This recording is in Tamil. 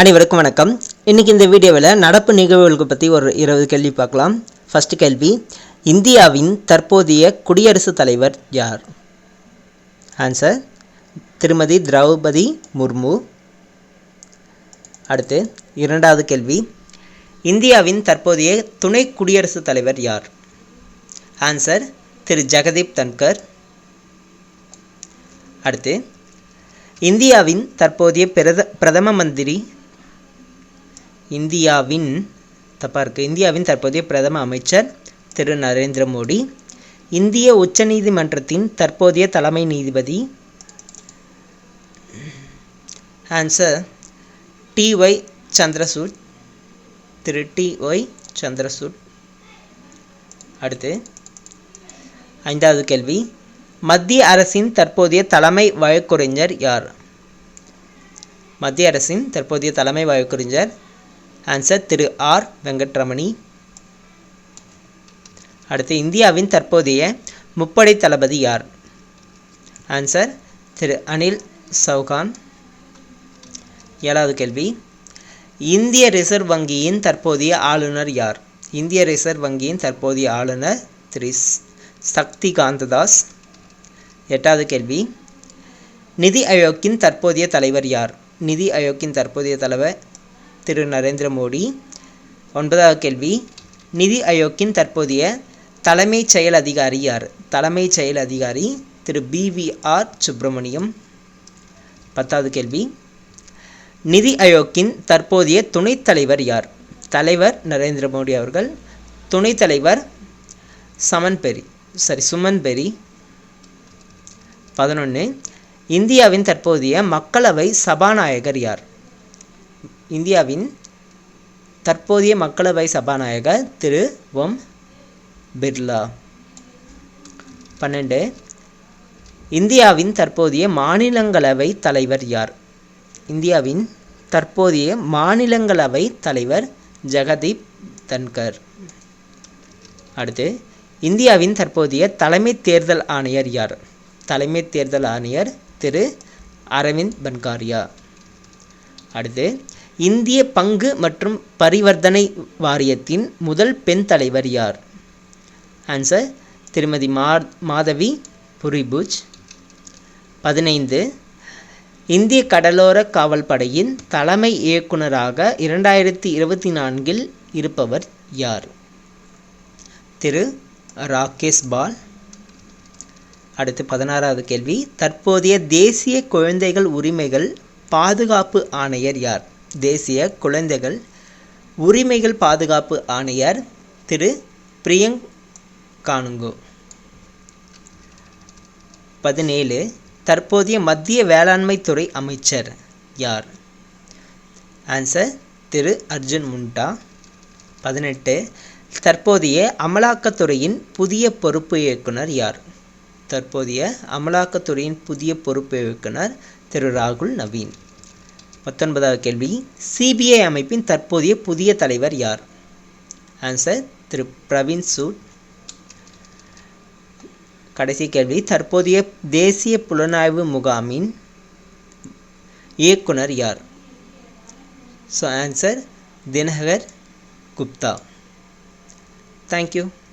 அனைவருக்கும் வணக்கம். இன்றைக்கி இந்த வீடியோவில் நடப்பு நிகழ்வுகளுக்கு பற்றி ஒரு இருபது கேள்வி பார்க்கலாம். ஃபஸ்ட்டு கேள்வி இந்தியாவின் தற்போதைய குடியரசுத் தலைவர் யார்? ஆன்சர் திருமதி திரௌபதி முர்மு. அடுத்து இரண்டாவது கேள்வி இந்தியாவின் தற்போதைய துணை குடியரசுத் தலைவர் யார்? ஆன்சர் திரு ஜெகதீப் தன்கர். அடுத்து இந்தியாவின் தற்போதைய பிரத பிரதம மந்திரி இந்தியாவின் தப்பாக இருக்குது இந்தியாவின் தற்போதைய பிரதம அமைச்சர் திரு. நரேந்திர மோடி இந்திய உச்சநீதிமன்றத்தின் தற்போதைய தலைமை நீதிபதி ஆன்சர் டி. ஒய். சந்திரசூட் திரு. டி. ஒய். சந்திரசூட். அடுத்து ஐந்தாவது கேள்வி. மத்திய அரசின் தற்போதைய தலைமை வழக்குரைஞர் யார்? மத்திய அரசின் தற்போதைய தலைமை வழக்குரைஞர் ஆன்சர் திரு ஆர் வெங்கட்ரமணி. அடுத்து இந்தியாவின் தற்போதைய முப்படை தளபதி யார்? ஆன்சர் திரு அனில் சௌகான். ஏழாவது கேள்வி. இந்திய ரிசர்வ் வங்கியின் தற்போதைய ஆளுநர் யார்? இந்திய ரிசர்வ் வங்கியின் தற்போதைய ஆளுநர் திரு சக்தி காந்ததாஸ் எட்டாவது கேள்வி. நிதி ஆயோக்கின் தற்போதைய தலைவர் யார்? நிதி ஆயோக்கின் தற்போதைய தலைவர் திரு நரேந்திர மோடி. ஒன்பதாவது கேள்வி. நிதி ஆயோக்கின் தற்போதைய தலைமைச் செயல் அதிகாரி யார்? தலைமைச் செயல் அதிகாரி திரு பிவிஆர் சுப்பிரமணியம். பத்தாவது கேள்வி. நிதி ஆயோக்கின் தற்போதைய துணைத் தலைவர் யார்? தலைவர் நரேந்திர மோடி அவர்கள் துணைத் தலைவர் சமன் பெரி சாரி சுமன் பெரி. பதினொன்று இந்தியாவின் தற்போதைய மக்களவை சபாநாயகர் யார்? இந்தியாவின் தற்போதைய மக்களவை சபாநாயகர் திரு. ஓம் பிர்லா. பன்னெண்டு. இந்தியாவின் தற்போதைய மாநிலங்களவை தலைவர் யார்? இந்தியாவின் தற்போதைய மாநிலங்களவை தலைவர் ஜெகதீப் தன்கர். அடுத்து இந்தியாவின் தற்போதைய தலைமை தேர்தல் ஆணையர் யார்? தலைமை தேர்தல் ஆணையர் திரு. அரவிந்த் பன்காரியா. அடுத்து இந்திய பங்கு மற்றும் பரிவர்த்தனை வாரியத்தின் முதல் பெண் தலைவர் யார்? ஆன்சர் திருமதி மா மாதவி புரிபுஜ். பதினைந்து இந்திய கடலோர காவல் படையின் தலைமை இயக்குநராக இரண்டாயிரத்தி இருபத்தி நான்கில் இருப்பவர் யார்? திரு. ராகேஷ் பால். அடுத்து பதினாறாவது கேள்வி தற்போதைய தேசிய குழந்தைகள் உரிமைகள் பாதுகாப்பு ஆணையர் யார்? தேசிய குழந்தைகள் உரிமைகள் பாதுகாப்பு ஆணையர் திரு பிரியங்க் கானுங்கோ பதினேழு. தற்போதைய மத்திய வேளாண்மை துறை அமைச்சர் யார்? ஆன்சர் திரு அர்ஜுன் முண்டா. பதினெட்டு. தற்போதைய அமலாக்கத்துறையின் புதிய பொறுப்பு இயக்குனர் யார்? தற்போதைய அமலாக்கத்துறையின் புதிய பொறுப்பு இயக்குனர் திரு ராகுல் நவீன். பத்தொன்பதாவது கேள்வி. சிபிஐ அமைப்பின் தற்போதைய புதிய தலைவர் யார்? ஆன்சர் திரு. பிரவீன் சூட். கடைசி கேள்வி. தற்போதைய தேசிய புலனாய்வு முகாமின் இயக்குனர் யார்? So answer Dinkar Gupta. Thank you